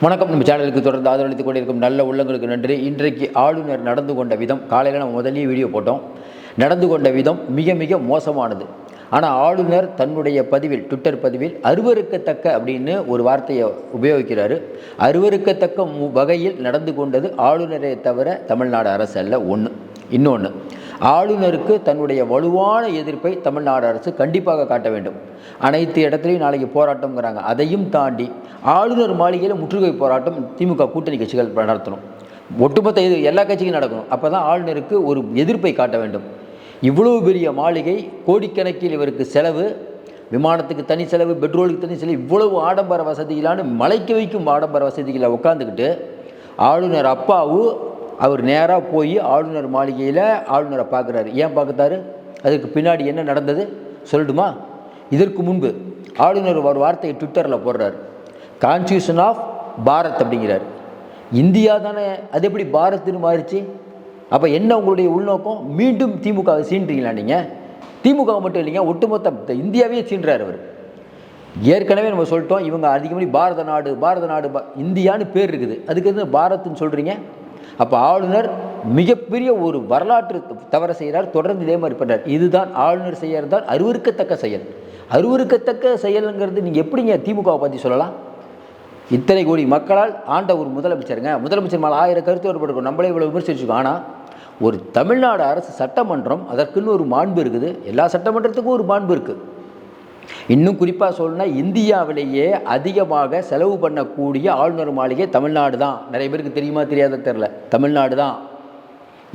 வணக்கம். நம்ம சேனலுக்கு தொடர்ந்து ஆதரவளித்துக் கொண்டிருக்கும் நல்ல உள்ளங்களுக்கு நன்றி. இன்றைக்கு ஆளுநர் நடந்து கொண்ட விதம் காலையில் நம்ம முதலே வீடியோ போட்டோம். நடந்து கொண்ட விதம் மிக மிக மோசமானது. ஆனால் ஆளுநர் தன்னுடைய பதிவில் ட்விட்டர் பதிவில் அருவருக்கத்தக்க அப்படின்னு ஒரு வார்த்தையை உபயோகிக்கிறாரு. அருவருக்கத்தக்க மு- வகையில் நடந்து கொண்டது ஆளுநரை தவிர தமிழ்நாடு அரசு அல்ல ஒன்று இன்னொன்று ஆளுநருக்கு தன்னுடைய வலுவான எதிர்ப்பை தமிழ்நாடு அரசு கண்டிப்பாக காட்ட வேண்டும். அனைத்து இடத்துலையும் நாளைக்கு போராட்டம்ங்கிறாங்க. அதையும் தாண்டி ஆளுநர் மாளிகையில் முற்றுகை போராட்டம் திமுக கூட்டணி கட்சிகள் நடத்தணும். ஒட்டுமொத்த இது எல்லா கட்சிக்கும் நடக்கணும். அப்போ தான் ஆளுநருக்கு ஒரு எதிர்ப்பை காட்ட வேண்டும். இவ்வளவு பெரிய மாளிகை கோடிக்கணக்கில் இவருக்கு செலவு விமானத்துக்கு தனி செலவு பெட்ரோலுக்கு தனி செலவு இவ்வளவு ஆடம்பர வசதிகளான மலைக்கு வைக்கும் ஆடம்பர வசதிகளை உட்காந்துக்கிட்டு ஆளுநர் அப்பாவு அவர் நேராக போய் ஆளுநர் மாளிகையில் ஆளுநரை பார்க்குறாரு ஏன் பார்க்குறாரு அதுக்கு பின்னாடி என்ன நடந்தது? சொல்லட்டுமா? இதற்கு முன்பு ஆளுநர் ஒரு வார்த்தையை ட்விட்டரில் போடுறாரு. கான்ஸ்டியூஷன் ஆஃப் பாரத் அப்படிங்கிறார். இந்தியா தானே அது எப்படி பாரத்னு மாறிச்சு அப்போ என்ன உங்களுடைய உள்நோக்கம்? மீண்டும் திமுகவை சீன்றீங்களா நீங்கள் திமுக மட்டும் இல்லைங்க ஒட்டுமொத்த இந்தியாவே சீன்றார் அவர். ஏற்கனவே நம்ம சொல்லிட்டோம் இவங்க அதிகமாக பாரத நாடு பாரத நாடு இந்தியான்னு பேர் இருக்குது. அதுக்கு எது பாரத்னு சொல்கிறீங்க அப்போ ஆளுநர் மிகப்பெரிய ஒரு வரலாற்று தவற செய்கிறார் தொடர்ந்து இதே மாதிரி பண்ணுறார் இதுதான் ஆளுநர் செய்யறது தான் அருவருக்கத்தக்க செயல். அருவருக்கத்தக்க செயலுங்கிறது நீங்கள் எப்படிங்க திமுகவை பற்றி சொல்லலாம்? இத்தனை கோடி மக்களால் ஆண்ட ஒரு முதலமைச்சருங்க. முதலமைச்சர் மேலே ஆயிரம் கருத்து வேறுபடுக்கும் நம்மளே இவ்வளோ விமர்சிச்சிருக்கோம். ஆனால் ஒரு தமிழ்நாடு அரசு சட்டமன்றம் அதற்குன்னு ஒரு மாண்பு இருக்குது. எல்லா சட்டமன்றத்துக்கும் ஒரு மாண்பு இருக்குது இன்னும் குறிப்பாக சொல்லணும்னா இந்தியாவிலேயே அதிகமாக செலவு பண்ணக்கூடிய ஆளுநர் மாளிகை தமிழ்நாடு தான். நிறைய பேருக்கு தெரியுமா தெரியாத தெரில தமிழ்நாடு தான்.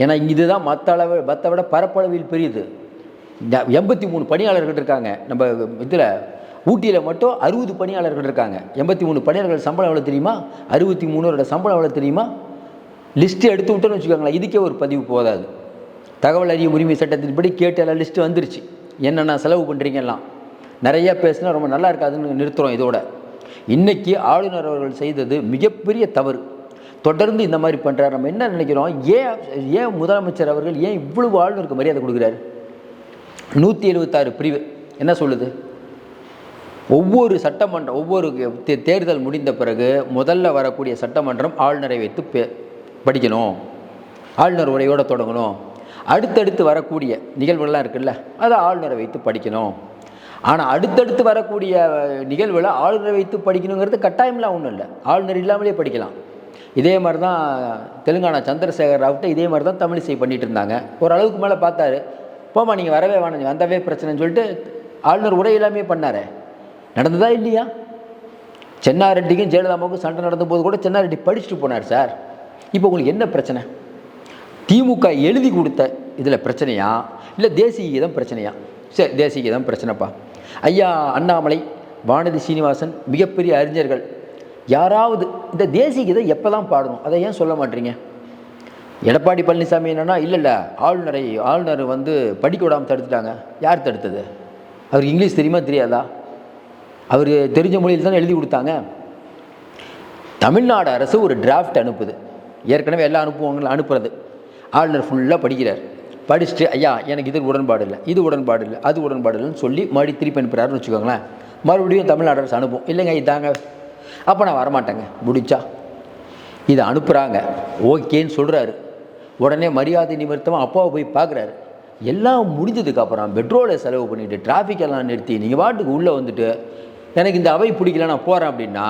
ஏன்னா இதுதான் மற்ற அளவு மற்ற விட பரப்பளவில் பெரியது. எண்பத்தி மூணு பணியாளர்கள் இருக்காங்க. நம்ம இதில் ஊட்டியில் மட்டும் அறுபது பணியாளர்கள் இருக்காங்க. எண்பத்தி மூணு பணியாளர்கள் சம்பளம் எவ்வளோ தெரியுமா? அறுபத்தி மூணோட சம்பளம் எவ்வளோ தெரியுமா? லிஸ்ட்டு எடுத்து விட்டோன்னு வச்சுக்கோங்களேன் இதுக்கே ஒரு பதிவு போதாது. தகவல் அறியும் உரிமை சட்டத்தின்படி கேட்டு எல்லாம் லிஸ்ட்டு வந்துருச்சு. என்னென்ன செலவு பண்ணுறீங்க எல்லாம்? நிறையா பேசினா ரொம்ப நல்லா இருக்காதுன்னு நிறுத்துகிறோம் இதோட. இன்றைக்கி ஆளுநர் அவர்கள் செய்தது மிகப்பெரிய தவறு. தொடர்ந்து இந்த மாதிரி பண்ணுறாரு நம்ம என்ன நினைக்கிறோம்? ஏன் ஏன் முதலமைச்சர் அவர்கள் ஏன் இவ்வளவு ஆளுநருக்கு மரியாதை கொடுக்குறாரு? நூற்றி எழுபத்தாறு பிரிவு. என்ன சொல்லுது? ஒவ்வொரு சட்டமன்றம் ஒவ்வொரு தே- தேர்தல் முடிந்த பிறகு முதல்ல வரக்கூடிய சட்டமன்றம் ஆளுநரை வைத்து பே படிக்கணும். ஆளுநர் உரையோடு தொடங்கணும். அடுத்தடுத்து வரக்கூடிய நிகழ்வுகள்லாம் இருக்குல்ல அதை ஆளுநரை வைத்து படிக்கணும். ஆனால் அடுத்தடுத்து வரக்கூடிய நிகழ்வில் ஆளுநரை வைத்து படிக்கணுங்கிறது கட்டாயம்லாம் ஒன்றும் இல்லை. ஆளுநர் இல்லாமலே படிக்கலாம். இதே மாதிரி தான் தெலுங்கானா சந்திரசேகர் ராவ்கிட்ட இதே மாதிரி தான் தமிழிசை பண்ணிட்டு இருந்தாங்க. ஓரளவுக்கு மேலே பார்த்தாரு. போமா நீங்கள் வரவே வேணாம் வந்தவே பிரச்சனைன்னு சொல்லிட்டு ஆளுநர் உரை எல்லாமே பண்ணாரே. நடந்ததா இல்லையா? சென்னாரெட்டிக்கும் ஜெயலலிதாவுக்கும் சண்டை நடந்தபோது கூட சென்னாரெட்டி படிச்சுட்டு போனார் சார். இப்போ உங்களுக்கு என்ன பிரச்சனை? திமுக எழுதி கொடுத்த இதில் பிரச்சனையா? இல்லை தேசிய கீதம் பிரச்சனையா? சரி தேசிய கீதம் பிரச்சனைப்பா. ஐயா அண்ணாமலை வானதி சீனிவாசன் மிகப்பெரிய அறிஞர்கள். யாராவது இந்த தேசிய கீதம் எப்போ தான் பாடணும்? அதை ஏன் சொல்ல மாட்டீங்க? எடப்பாடி பழனிசாமி என்னன்னா இல்லை இல்லை ஆளுநரை ஆளுநர் வந்து படிக்க விடாமல் தடுத்துட்டாங்க. யார் தடுத்தது? அவருக்கு இங்கிலீஷ் தெரியுமா தெரியாதா? அவர் தெரிஞ்ச மொழியில் தான் எழுதி கொடுத்தாங்க. தமிழ்நாடு அரசு ஒரு டிராஃப்ட் அனுப்புது. ஏற்கனவே எல்லாம் அனுப்புவாங்களும் அனுப்புறது. ஆளுநர் ஃபுல்லாக படிக்கிறார். படிச்சுட்டு ஐயா எனக்கு இது உடன்பாடு இல்லை இது உடன்பாடு இல்லை அது உடன்பாடு இல்லைன்னு சொல்லி மறுபடியும் திருப்பி அனுப்புகிறாருன்னு வச்சுக்கோங்களேன். மறுபடியும் தமிழ்நாடு அரசு அனுப்பும் இல்லைங்க இதாங்க. அப்போ நான் வரமாட்டேங்க. முடிச்சா இதை அனுப்புகிறாங்க ஓகேன்னு சொல்கிறாரு உடனே மரியாதை நிமித்தமாக அப்பாவை போய் பார்க்குறாரு எல்லாம் முடிஞ்சதுக்கப்புறம் பெட்ரோலை செலவு பண்ணிவிட்டு டிராஃபிக் எல்லாம் நிறுத்தி நீங்கள் பாட்டுக்கு உள்ளே வந்துட்டு எனக்கு இந்த அவை பிடிக்கல நான் போகிறேன் அப்படின்னா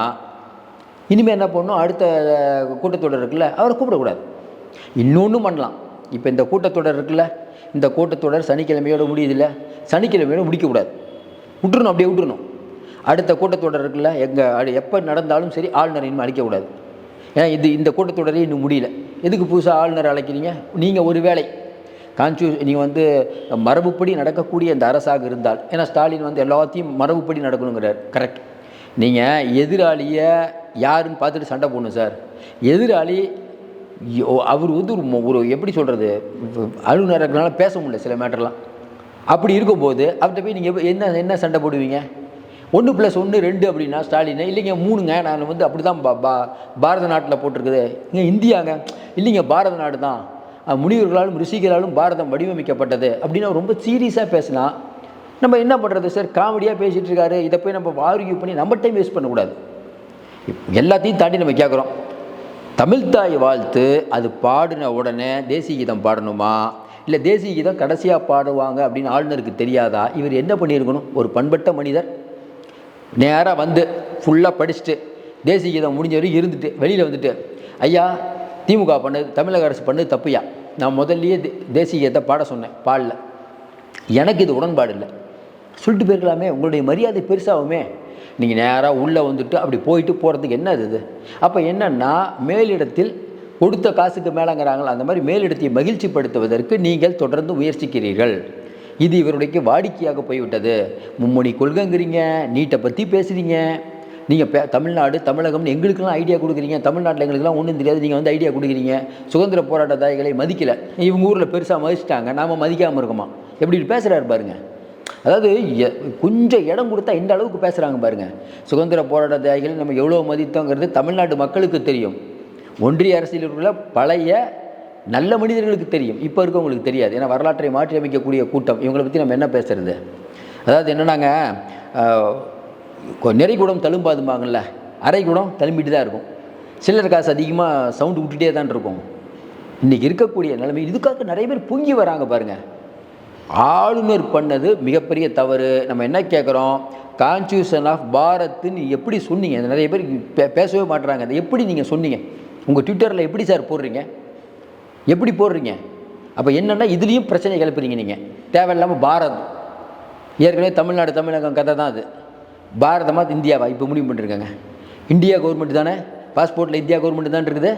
இனிமேல் என்ன பண்ணணும்? அடுத்த கூட்டத்தொடர் இருக்குல்ல அவரை கூப்பிடக்கூடாது. இன்னொன்றும் பண்ணலாம். இப்போ இந்த கூட்டத்தொடர் இருக்குல்ல இந்த கூட்டத்தொடர் சனிக்கிழமையோட முடியுதுல்ல சனிக்கிழமையோடு முடிக்கக்கூடாது. விட்டுறணும் அப்படியே விட்டுறணும். அடுத்த கூட்டத்தொடர் இருக்குல்ல எங்கள் எப்போ நடந்தாலும் சரி ஆளுநர் இனிமேல் அழைக்கக்கூடாது. ஏன்னா இது இந்த கூட்டத்தொடரே இன்னும் முடியல. எதுக்கு புதுசாக ஆளுநர் அழைக்கிறீங்க? நீங்கள் ஒரு வேளை. கான்ஸ்டியூ நீங்கள் வந்து மரபுப்படி நடக்கக்கூடிய அந்த அரசாக இருந்தால் ஏன்னா ஸ்டாலின் வந்து எல்லாத்தையும் மரபுப்படி நடக்கணுங்கிறார். கரெக்ட் நீங்கள் எதிராளியை யாருன்னு பார்த்துட்டு சண்டை போடணும் சார். எதிராளி யோ- அவர் வந்து ஒரு ஒரு எப்படி சொல்கிறது அலுவலர்னால பேச முடியல சில மேட்டர்லாம். அப்படி இருக்கும்போது அவர்கிட்ட போய் நீங்கள் என்ன என்ன சண்டை போடுவீங்க? ஒன்று ப்ளஸ் ஒன்று ரெண்டு அப்படின்னா ஸ்டாலின் இல்லைங்க மூணுங்க நான் வந்து அப்படி தான் பா பா- பாரத நாட்டில் போட்டிருக்குது. இங்கே இந்தியாங்க இல்லைங்க பாரத நாடு தான். முனிவர்களாலும் ரிஷிகளாலும் பாரதம் வடிவமைக்கப்பட்டது அப்படின்னு ரொம்ப சீரியஸாக பேசினா நம்ம என்ன பண்ணுறது சார் காமெடியாக பேசிகிட்டு இருக்காரு. இதை போய் நம்ம ஆர்கியூ பண்ணி நம்ம டைம் வேஸ்ட் பண்ணக்கூடாது. எல்லாத்தையும் தாண்டி நம்ம கேட்குறோம் தமிழ்தாய் வாழ்த்து அது பாடின உடனே தேசிய கீதம் பாடணுமா? இல்லை தேசிய கீதம் கடைசியாக பாடுவாங்க அப்படின்னு ஆளுநருக்கு தெரியாதா? இவர் என்ன பண்ணியிருக்கணும்? ஒரு பண்பட்ட மனிதர். நேராக வந்து ஃபுல்லாக படிச்சுட்டு தேசிய கீதம் முடிஞ்ச வரைக்கும் இருந்துட்டு வெளியில் வந்துட்டு ஐயா திமுக பண்ணது தமிழக அரசு பண்ணது தப்புயா? நான் முதல்லையே தேசியத்தை தேசிய பாட சொன்னேன் பாடல. எனக்கு இது உடன்பாடு இல்லை. சொல்லிட்டு போயிருக்கலாமே உங்களுடைய மரியாதை பெருசாகுமே. நீங்கள் நேராக உள்ளே வந்துட்டு அப்படி போயிட்டு போகிறதுக்கு என்ன இது அப்போ என்னென்னா மேலிடத்தில் கொடுத்த காசுக்கு மேலங்கிறாங்களா? அந்த மாதிரி மேலிடத்தை மகிழ்ச்சிப்படுத்துவதற்கு நீங்கள் தொடர்ந்து முயற்சிக்கிறீர்கள். இது இவருடைய வாடிக்கையாக போய்விட்டது. மும்மணி கொள்கைங்கிறீங்க நீட்டை பற்றி பேசுகிறீங்க நீங்கள் பே தமிழ்நாடு தமிழகம்னு எங்களுக்கெல்லாம் ஐடியா கொடுக்குறீங்க. தமிழ்நாட்டில் எங்களுக்கெல்லாம் ஒன்றும் தெரியாது. நீங்கள் வந்து ஐடியா கொடுக்குறீங்க. சுதந்திர போராட்ட தாய்களை மதிக்கலை. இவங்க ஊரில் பெருசாக மதிச்சிட்டாங்க. நாம் மதிக்காமல் இருக்கோமா? எப்படி பேசுகிறாரு பாருங்கள் அதாவது எ- கொஞ்சம் இடம் கொடுத்தா இந்த அளவுக்கு பேசுகிறாங்க பாருங்கள் சுதந்திர போராட்ட தியாகிகள் நம்ம எவ்வளோ மதித்தோங்கிறது தமிழ்நாட்டு மக்களுக்கு தெரியும். ஒன்றிய அரசியலில் உள்ள பழைய நல்ல மனிதர்களுக்கு தெரியும். இப்போ இருக்கவங்களுக்கு தெரியாது. ஏன்னா வரலாற்றை மாற்றி அமைக்கக்கூடிய கூட்டம். இவங்களை பற்றி நம்ம என்ன பேசுகிறது அதாவது என்னென்னாங்க நிறைகுடம் தழும்பாதும்பாங்கல்ல அரைக்குடம் தழும்பிட்டு தான் இருக்கும். சில்லர் காசு அதிகமாக சவுண்டு விட்டுட்டே தான் இருக்கும். இன்றைக்கி இருக்கக்கூடிய நிலைமை இதுக்காக நிறைய பேர் பொங்கி வராங்க பாருங்கள் ஆளுநர் பண்ணது மிகப்பெரிய தவறு. நம்ம என்ன கேட்குறோம் கான்ஸ்டியூஷன் ஆஃப் பாரத்னு எப்படி சொன்னீங்க? நிறைய பேர் பே பேசவே மாட்டுறாங்க அதை எப்படி நீங்கள் சொன்னீங்க? உங்கள் ட்விட்டரில் எப்படி சார் போடுறீங்க? எப்படி போடுறீங்க? அப்போ என்னென்னா இதுலேயும் பிரச்சனை கிளப்புறீங்க நீங்கள் தேவையில்லாமல் பாரத் ஏற்கனவே தமிழ்நாடு தமிழகம் கதை தான் அது. பாரதமாக இந்தியாவா? இப்போ முடிவு பண்ணிருக்காங்க. இந்தியா கவர்மெண்ட் தானே? பாஸ்போர்ட்டில் இந்தியா கவர்மெண்ட் தான் இருக்குது.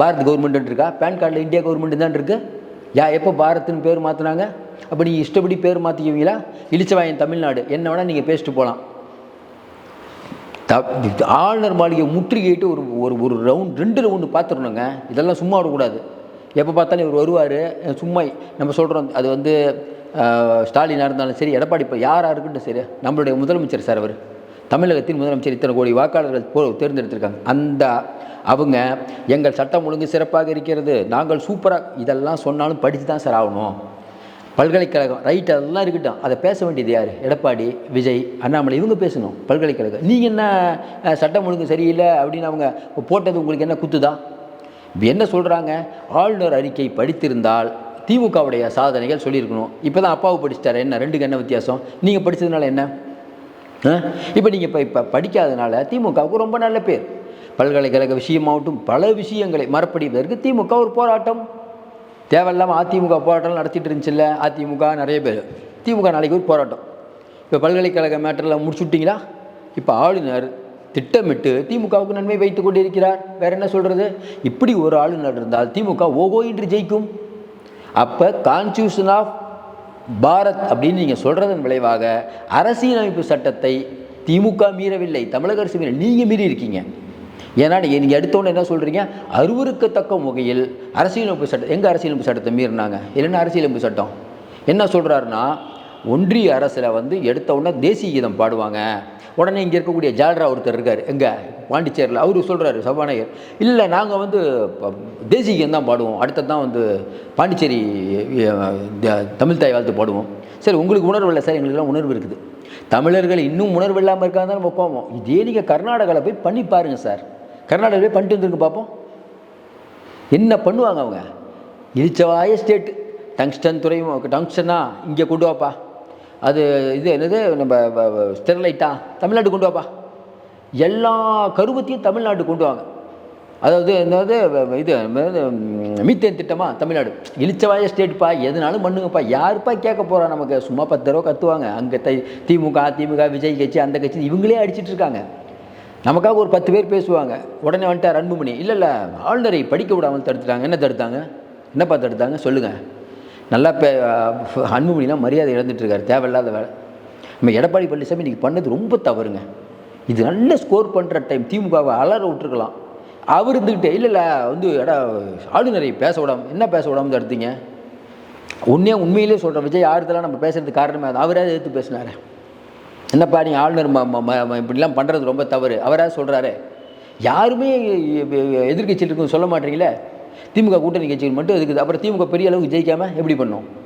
பாரத் கவர்மெண்ட் இருக்கா? பேன் கார்டில் இந்தியா கவர்மெண்ட் தான் இருக்குது யா எப்போ பாரத்னு பேர் மாற்றினாங்க அப்போ நீங்கள் இஷ்டப்படி பேர் மாற்றிக்குவீங்களா இளிச்சவாயன் தமிழ்நாடு. என்ன வேணால் நீங்கள் பேசிட்டு போகலாம் த ஆளுநர் மாளிகை முற்றுகையிட்டு ஒரு ஒரு ஒரு ரவுண்ட் ரெண்டு ரவுண்டு பார்த்துடணுங்க இதெல்லாம் சும்மா விடக்கூடாது. எப்போ பார்த்தாலும் இவர் வருவார். சும்மா நம்ம சொல்கிறோம் அது வந்து ஸ்டாலினாக இருந்தாலும் சரி எடப்பாடி இப்போ யாராக இருக்கட்டும் சரி நம்மளுடைய முதலமைச்சர் சார் அவர். தமிழகத்தின் முதலமைச்சர் இத்தனை கோடி வாக்காளர்கள் போ தேர்ந்தெடுத்திருக்காங்க. அந்த அவங்க எங்கள் சட்டம் ஒழுங்கு சிறப்பாக இருக்கிறது நாங்கள் சூப்பராக இதெல்லாம் சொன்னாலும் படித்து தான் சார் ஆகணும். பல்கலைக்கழகம் ரைட் அதெல்லாம் இருக்கட்டும் அதை பேச வேண்டியது யார்? எடப்பாடி விஜய் அண்ணாமலை இவங்க பேசணும் பல்கலைக்கழகம். நீங்கள் என்ன சட்டம் ஒழுங்கு சரியில்லை அப்படின்னு அவங்க போட்டது உங்களுக்கு என்ன குத்து தான் என்ன சொல்கிறாங்க ஆளுநர் அறிக்கை படித்திருந்தால் திமுகவுடைய சாதனைகள் சொல்லியிருக்கணும். இப்போ தான் அப்பாவை படிச்சிட்டாரு. என்ன ரெண்டுக்கு என்ன வித்தியாசம்? நீங்கள் படித்ததுனால என்ன? இப்போ நீங்கள் இப்போ இப்போ படிக்காதனால திமுகவுக்கு ரொம்ப நல்ல பேர். பல்கலைக்கழக விஷயமாகட்டும் பல விஷயங்களை மறுபடிவதற்கு திமுக ஒரு போராட்டம். தேவையில்லாமல் அதிமுக போராட்டம் நடத்திட்டு இருந்துச்சுல்ல? அதிமுக நிறைய பேர். திமுக நாளைக்கு ஒரு போராட்டம். இப்போ பல்கலைக்கழக மேட்டரில் முடிச்சுட்டிங்களா? இப்போ ஆளுநர் திட்டமிட்டு திமுகவுக்கு நன்மை வைத்து கொண்டிருக்கிறார். வேற என்ன சொல்கிறது இப்படி ஒரு ஆளுநர் இருந்தால் திமுக ஓகோ இன்று ஜெயிக்கும். அப்போ கான்ஸ்டியூஷன் ஆஃப் பாரத் அப்படின்னு நீங்கள் சொல்கிறதன் விளைவாக அரசியலமைப்பு சட்டத்தை திமுக மீறவில்லை தமிழக அரசு மீற நீங்கள் மீறி இருக்கீங்க. ஏன்னா நீங்கள் எடுத்தோன்னு என்ன சொல்கிறீங்க அருவருக்கத்தக்க வகையில் அரசியலமைப்பு சட்டம் எங்கே அரசியலமைப்பு சட்டத்தை மீறினாங்க? இல்லைன்னா அரசியலமைப்பு சட்டம்? என்ன சொல்கிறாருன்னா ஒன்றிய அரசில் வந்து எடுத்த உடனே தேசிய கீதம் பாடுவாங்க. உடனே இங்கே இருக்கக்கூடிய ஜால்ரா ஒருத்தர் இருக்கார். எங்கே? பாண்டிச்சேரியில் அவரு சொல்கிறாரு சபாநாயகர். இல்லை நாங்கள் வந்து ப- தேசிய கீதம் தான் பாடுவோம். அடுத்தது தான் வந்து பாண்டிச்சேரி த- தமிழ் தாய் வாழ்த்து பாடுவோம். சரி உங்களுக்கு உணர்வு இல்லை சார். எங்களுக்குலாம் உணர்வு இருக்குது. தமிழர்கள் இன்னும் உணர்வு இல்லாமல் இருக்காங்க தான் நம்ம போவோம் இதே நீங்கள் கர்நாடகாவில் போய் பண்ணி பாருங்கள் சார். கர்நாடகாவில் போய் பண்ணிட்டு வந்துருங்க பார்ப்போம் என்ன பண்ணுவாங்க அவங்க? இழிச்சவாய ஸ்டேட்டு. டங்ஸ்டன் துறையும் டங்ஸ்டனா இங்கே கொண்டு வாப்பா. அது இது என்னது? நம்ம வ- ஸ்டெர்லைட்டா? தமிழ்நாடு கொண்டு வாப்பா. எல்லா கருவத்தையும் தமிழ்நாடு கொண்டு வாங்க. அதாவது என்னது இது மீத்தேன் திட்டமா? தமிழ்நாடு. இழிச்சவாய ஸ்டேட்ப்பா எதுனாலும் பண்ணுங்கப்பா. யாருப்பா கேட்க போகிறா நமக்கு சும்மா பத்து தடவை கத்துவாங்க. அங்கே தை திமுக அதிமுக விஜய் கட்சி அந்த கட்சி இவங்களே அடிச்சிட்டு இருக்காங்க. நமக்காக ஒரு பத்து பேர் பேசுவாங்க. உடனே வந்துட்டார் அன்புமணி. இல்லை இல்லை ஆளுநரை படிக்க விடாமல் தடுத்துட்டாங்க. என்ன தடுத்தாங்க? என்னப்பா தடுத்தாங்க? சொல்லுங்கள் நல்லா பே அன்புமணிலாம் மரியாதை இழந்துட்டு இருக்காரு தேவையில்லாத வேலை. நம்ம எடப்பாடி பழனிசாமி இன்றைக்கி பண்ணது ரொம்ப தவறுங்க. இது நல்ல ஸ்கோர் பண்ணுற டைம் திமுகவை அலற விட்டுருக்கலாம். அவர் இருந்துக்கிட்டே இல்லை இல்லை வந்து எடா ஆளுநரை பேச விடாம என்ன பேச விடாமல் தடுத்தீங்க உண்மையாக உண்மையிலே சொல்கிறேன் விஜய் ஆறுதலாக நம்ம பேசுகிறதுக்கு காரணமே அது. அவரே எடுத்து பேசினார். என்னப்பா நீ ஆளுநர் ம- ம- இப்படிலாம் பண்ணுறது ரொம்ப தவறு. அவராக சொல்கிறாரு யாருமே எதிர்கட்சியில் இருக்கும் சொல்ல மாட்டீங்களே? திமுக கூட்டணி கட்சிகள் மட்டும் இருக்குது. அப்புறம் திமுக பெரிய அளவுக்கு ஜெயிக்காமல் எப்படி பண்ணும்?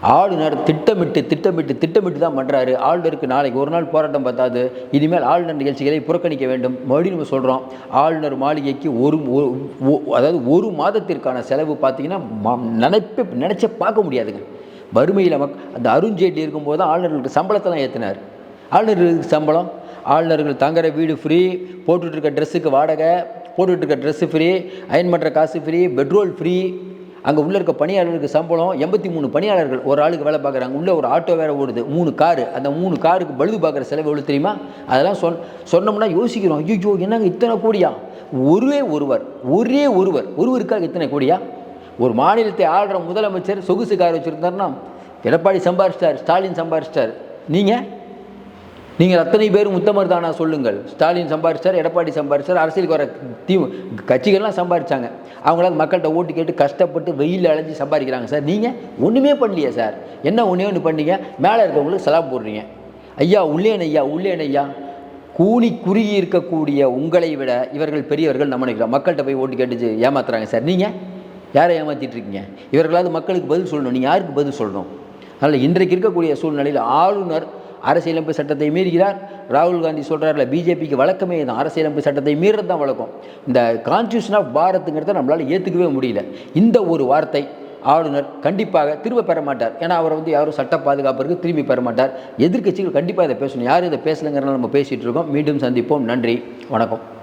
ஆளுநர் திட்டமிட்டு திட்டமிட்டு திட்டமிட்டு தான் பண்ணுறாரு ஆளுநருக்கு நாளைக்கு ஒரு நாள் போராட்டம் பார்த்தாது இனிமேல் ஆளுநர் நிகழ்ச்சிகளை புறக்கணிக்க வேண்டும். மறுபடியும் நம்ம சொல்கிறோம் ஆளுநர் மாளிகைக்கு ஒரு அதாவது ஒரு மாதத்திற்கான செலவு பார்த்தீங்கன்னா ம- நினைப்பே பார்க்க முடியாதுங்க. வறுமையில் மக் அந்த அருண்ஜேட்லி இருக்கும்போது தான் ஆளுநர்களுக்கு சம்பளத்தெல்லாம் ஏற்றினார் ஆளுநர்களுக்கு சம்பளம் ஆளுநர்கள் தங்குற வீடு ஃப்ரீ போட்டுட்டு இருக்க ட்ரெஸ்ஸுக்கு வாடகை போட்டுட்டு இருக்க ட்ரெஸ்ஸு ஃப்ரீ அயன் பண்ணுற காசு ஃப்ரீ பெட்ரோல் ஃப்ரீ அங்கே உள்ளே இருக்க பணியாளர்களுக்கு சம்பளம் எண்பத்தி மூணு பணியாளர்கள் ஒரு ஆளுக்கு வேலை பார்க்குறாங்க. உள்ளே ஒரு ஆட்டோ வேறு ஓடுது மூணு காரு அந்த மூணு காருக்கு பழுது பார்க்குற செலவு எவ்வளோ தெரியுமா? அதெல்லாம் சொன் சொன்னோம்னா யோசிக்கிறோம். ஐயோ என்னங்க இத்தனை கோடியா? ஒரே ஒருவர் ஒரே ஒருவர் ஒருவருக்காக இத்தனை கோடியா? ஒரு மாநிலத்தை ஆள்ற முதலமைச்சர் சொகுசு கார் வச்சுருந்தாருன்னா எடப்பாடி சம்பாரிச்சிட்டார் ஸ்டாலின் சம்பாரிச்சிட்டார். நீங்கள் நீங்கள் அத்தனை பேரும் உத்தமர் தானா சொல்லுங்கள். ஸ்டாலின் சம்பாரிச்சார் எடப்பாடி சம்பாரிச்சார் அரசியலுக்கு வர தீ கட்சிகள்லாம் சம்பாரிச்சாங்க. அவங்களால மக்கள்கிட்ட ஓட்டு கேட்டு கஷ்டப்பட்டு வெயில் அலைஞ்சு சம்பாதிக்கிறாங்க சார். நீங்கள் ஒன்றுமே பண்ணலையே சார். என்ன ஒன்றே ஒன்று பண்ணீங்க? மேலே இருக்கவங்களுக்கு சலாம் போடுறீங்க. ஐயா உள்ளேன் ஐயா உள்ளேன் ஐயா கூனி குறுகி இருக்கக்கூடிய உங்களை விட இவர்கள் பெரியவர்கள் நம்ம நினைக்கிறோம். மக்கள்கிட்ட போய் ஓட்டு கேட்டு ஏமாத்துறாங்க சார். நீங்கள் யாரை ஏமாற்றிட்டு இருக்கீங்க? இவர்களாவது மக்களுக்கு பதில் சொல்லணும். நீங்கள் யாருக்கு பதில் சொல்லணும்? அதனால் இன்றைக்கு இருக்கக்கூடிய சூழ்நிலையில் ஆளுநர் அரசியலமைப்பு சட்டத்தை மீறுகிறார். ராகுல் காந்தி சொல்கிறார்ல பிஜேபிக்கு வழக்கமே தான் அரசியலமைப்பு சட்டத்தை மீறது தான் வழக்கம். இந்த கான்ஸ்டியூஷன் ஆஃப் பாரத்துங்கிறத நம்மளால் ஏற்றுக்கவே முடியல. இந்த ஒரு வார்த்தை ஆளுநர் கண்டிப்பாக திரும்ப பெற மாட்டார். ஏன்னா அவரை வந்து யாரும் சட்ட பாதுகாப்பிற்கு திரும்பி பெற மாட்டார். எதிர்க்கட்சிகள் கண்டிப்பாக இதை பேசணும். யாரும் இதை பேசலைங்கிறனால நம்ம பேசிகிட்டு இருக்கோம். மீண்டும் சந்திப்போம். நன்றி. வணக்கம்.